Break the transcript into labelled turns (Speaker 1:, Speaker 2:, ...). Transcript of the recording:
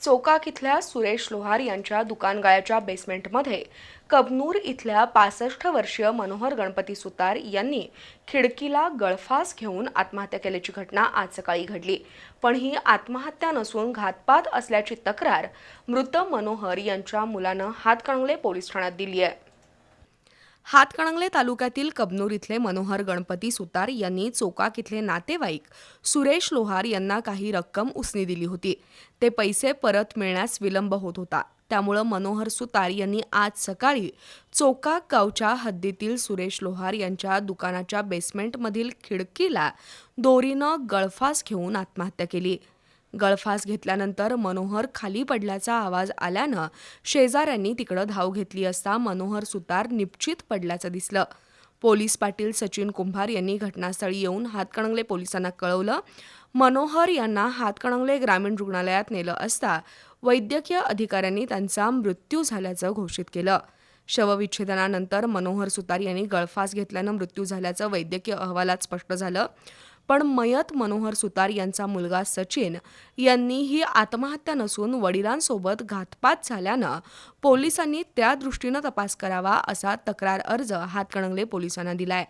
Speaker 1: चोकाक इथल्या सुरेश लोहार यांच्या दुकानगाळ्याच्या बेसमेंटमध्ये कबनूर इथल्या पासष्ट वर्षीय मनोहर गणपती सुतार यांनी खिडकीला गळफास घेऊन आत्महत्या केल्याची घटना आज सकाळी घडली. पण ही आत्महत्या नसून घातपात असल्याची तक्रार मृत मनोहर यांच्या मुलानं हातकणंगले पोलीस ठाण्यात दिली आहे हातकणंगले तालुक्यातील कबनूर इथले मनोहर गणपती सुतार यांनी चोकाक इथले नातेवाईक सुरेश लोहार यांना काही रक्कम उसनी दिली होती. ते पैसे परत मिळण्यास विलंब होत होता. त्यामुळं मनोहर सुतार यांनी आज सकाळी चोकाक गावच्या हद्दीतील सुरेश लोहार यांच्या दुकानाच्या बेसमेंटमधील खिडकीला दोरीनं गळफास घेऊन आत्महत्या केली. गळफास घेतल्यानंतर मनोहर खाली पडल्याचा आवाज आल्यानं शेजाऱ्यांनी तिकडं धाव घेतली असता मनोहर सुतार निपचित पडल्याचं दिसलं. पोलीस पाटील सचिन कुंभार यांनी घटनास्थळी येऊन हातकणंगले पोलिसांना कळवलं. मनोहर यांना हातकणंगले ग्रामीण रुग्णालयात नेलं असता वैद्यकीय अधिकाऱ्यांनी त्यांचा मृत्यू झाल्याचं घोषित केलं. शवविच्छेदनानंतर मनोहर सुतार यांनी गळफास घेतल्यानं मृत्यू झाल्याचं वैद्यकीय अहवालात स्पष्ट झालं. पण मयत मनोहर सुतार यांचा मुलगा सचिन यांनी ही आत्महत्या नसून वडिलांसोबत घातपात झाल्यानं पोलिसांनी त्या दृष्टीनं तपास करावा असा तक्रार अर्ज हातकणंगले पोलिसांना दिलाय.